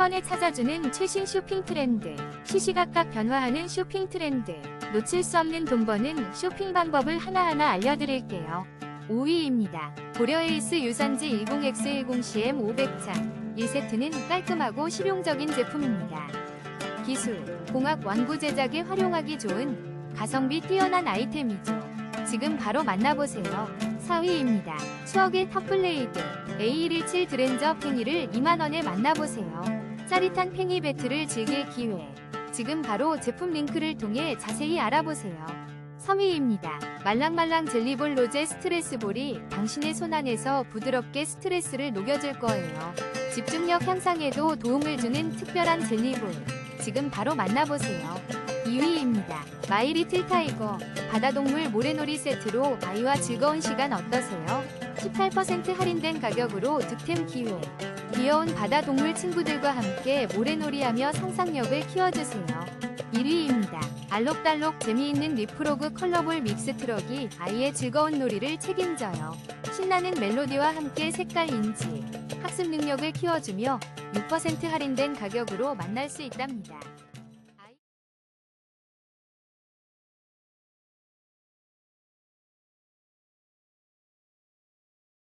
번에 찾아주는 최신 쇼핑 트렌드, 시시각각 변화하는 쇼핑 트렌드, 놓칠 수 없는 돈 버는 쇼핑 방법을 하나하나 알려드릴게요. 5위입니다. 고려에이스 유산지 10X10CM 500창 1세트는 깔끔하고 실용적인 제품입니다. 기술, 공학 완구 제작에 활용하기 좋은 가성비 뛰어난 아이템이죠. 지금 바로 만나보세요. 4위입니다. 추억의 탑블레이드 A117 드렌저 팽이를 2만원에 만나보세요. 짜릿한 팽이 배틀을 즐길 기회. 지금 바로 제품 링크를 통해 자세히 알아보세요. 3위입니다. 말랑말랑 젤리볼 로제 스트레스볼이 당신의 손 안에서 부드럽게 스트레스를 녹여줄 거예요. 집중력 향상에도 도움을 주는 특별한 젤리볼. 지금 바로 만나보세요. 2위입니다. 마이리틀 타이거 바다동물 모래놀이 세트로 아이와 즐거운 시간 어떠세요? 18% 할인된 가격으로 득템 기회. 귀여운 바다동물 친구들과 함께 모래놀이하며 상상력을 키워주세요. 1위입니다. 알록달록 재미있는 리프로그 컬러볼 믹스 트럭이 아이의 즐거운 놀이를 책임져요. 신나는 멜로디와 함께 색깔 인지, 학습 능력을 키워주며 6% 할인된 가격으로 만날 수 있답니다.